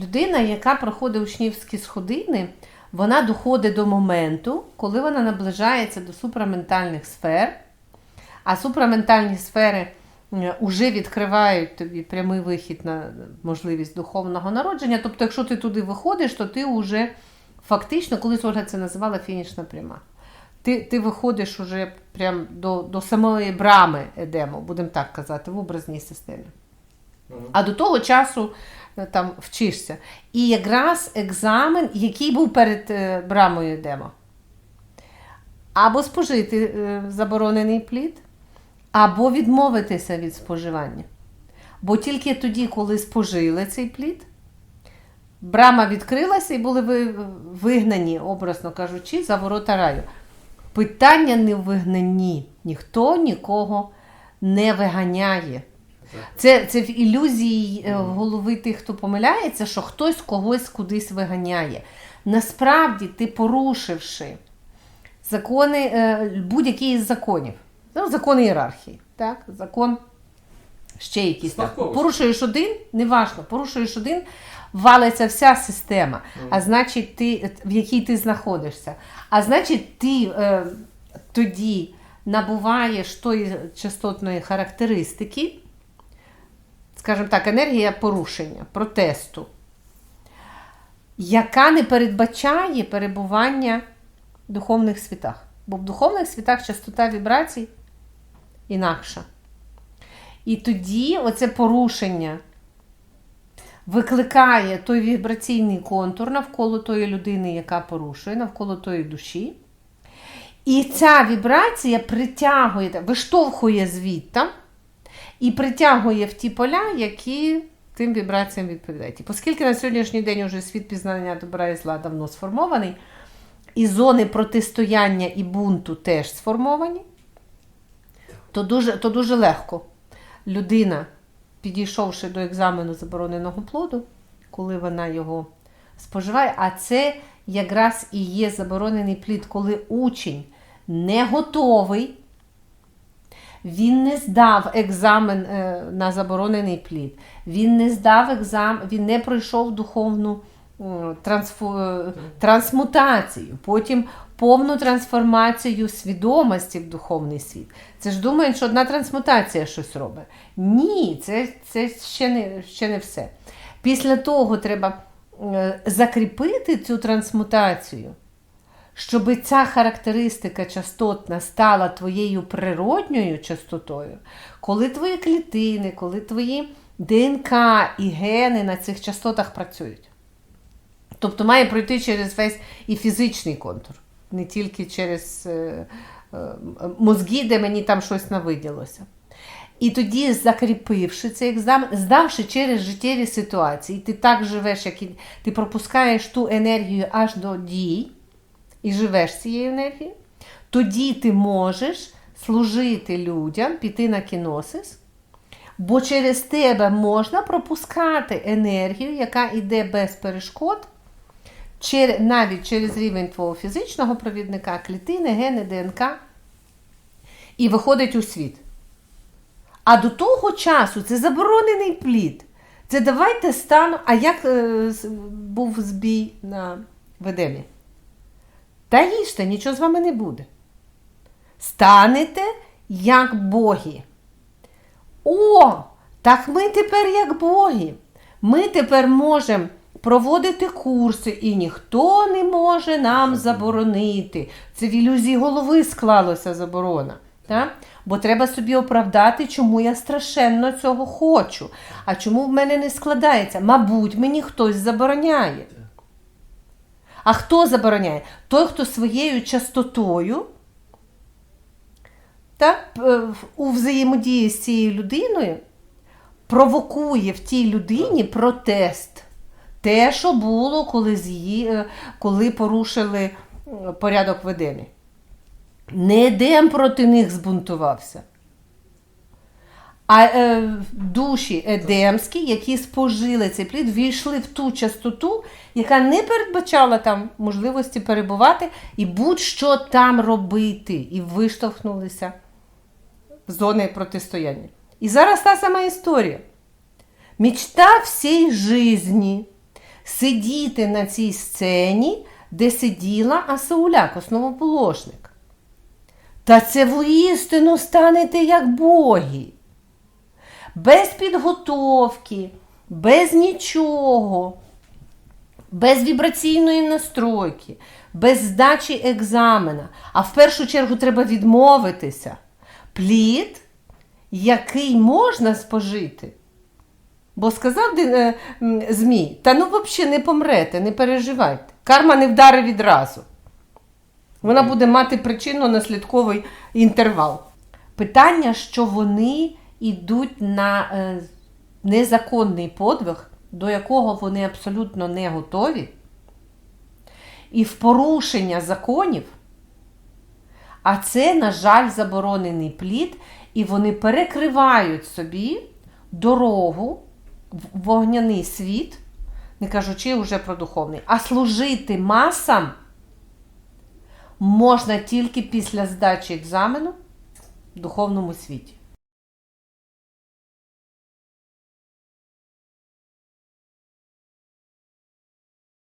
Людина, яка проходить учнівські сходини, вона доходить до моменту, коли вона наближається до супраментальних сфер, а супраментальні сфери вже відкривають тобі прямий вихід на можливість духовного народження. Тобто, якщо ти туди виходиш, то ти вже фактично, колись Ольга це називала фінішна пряма. Ти ти виходиш уже прям до до самої брами Едему, будемо так казати, в образній системі. А до того часу там вчишся. І якраз екзамен, який був перед е, брамою Едема. Або спожити е, заборонений плід, або відмовитися від споживання. Бо тільки тоді, коли спожили цей плід, брама відкрилася і були вигнані, образно кажучи, за ворота раю. Питання не в вигнанні. Ніхто нікого не виганяє. Це це в ілюзії е, голови тих, хто помиляється, що хтось когось кудись виганяє. Насправді, ти порушивши закони, е, будь-які із законів, ну, закон ієрархії, так? закон ще якийсь. Так. Порушуєш один, неважно, порушуєш один, валиться вся система, mm. а значить, ти, в якій ти знаходишся. А значить, ти е, тоді набуваєш тої частотної характеристики, скажімо так, енергія порушення, протесту, яка не передбачає перебування в духовних світах. Бо в духовних світах частота вібрацій інакша. І тоді оце порушення викликає той вібраційний контур навколо тої людини, яка порушує, навколо тої душі. І ця вібрація притягує, виштовхує звідти і притягує в ті поля, які тим вібраціям відповідають. І оскільки на сьогоднішній день уже світ пізнання добра і зла давно сформований, і зони протистояння і бунту теж сформовані, то дуже, то дуже легко людина, підійшовши до екзамену забороненого плоду, коли вона його споживає, а це якраз і є заборонений плід, коли учень не готовий, він не здав екзамен е, на заборонений плід, він не здав екзамен, він не пройшов духовну трансфу... Е, трансмутацію, потім повну трансформацію свідомості в духовний світ. Це ж думають, що одна трансмутація щось робить. Ні, це це ще не, ще не все. Після того треба е, закріпити цю трансмутацію, щоб ця характеристика частотна стала твоєю природньою частотою, коли твої клітини, коли твої ДНК і гени на цих частотах працюють. Тобто має пройти через весь і фізичний контур, не тільки через е, е, мозги, де мені там щось навиділося. І тоді, закріпивши цей екзамен, здавши через життєві ситуації, ти так живеш, як і ти пропускаєш ту енергію аж до дій і живеш цією енергією, тоді ти можеш служити людям, піти на кіносис, бо через тебе можна пропускати енергію, яка йде без перешкод навіть через рівень твого фізичного провідника, клітини, гени, ДНК, і виходить у світ. А до того часу це заборонений плід. Це давайте стану. А як е, був збій на ведемі? Та їжте, нічого з вами не буде. Станете як боги. О, так ми тепер як боги. Ми тепер можемо проводити курси, і ніхто не може нам заборонити. Це в ілюзії голови склалося заборона. Так? Бо треба собі оправдати, чому я страшенно цього хочу. А чому в мене не складається? Мабуть, мені хтось забороняє. А хто забороняє? Той, хто своєю частотою так, е, у взаємодії з цією людиною провокує в тій людині протест. Те, що було, коли з'ї... Е, коли порушили порядок в Едемі. Не Едем проти них збунтувався. А е, душі едемські, які спожили цей плід, війшли в ту частоту, яка не передбачала там можливості перебувати і будь-що там робити, і виштовхнулися в зони протистояння. І зараз та сама історія. Мечта всій житті сидіти на цій сцені, де сиділа Асауляк, основоположник. Та це воістину станете як боги. Без підготовки, без нічого, без вібраційної настройки, без здачі екзамена. А в першу чергу треба відмовитися. Плід, який можна спожити. Бо сказав е, Змій, та ну взагалі не помрете, не переживайте. Карма не вдари відразу. Вона буде мати причинно-наслідковий інтервал. Питання, що вони йдуть на е, незаконний подвиг, до якого вони абсолютно не готові, і в порушення законів, а це, на жаль, заборонений плід, і вони перекривають собі дорогу в вогняний світ, не кажучи вже про духовний, а служити масам можна тільки після здачі екзамену в духовному світі.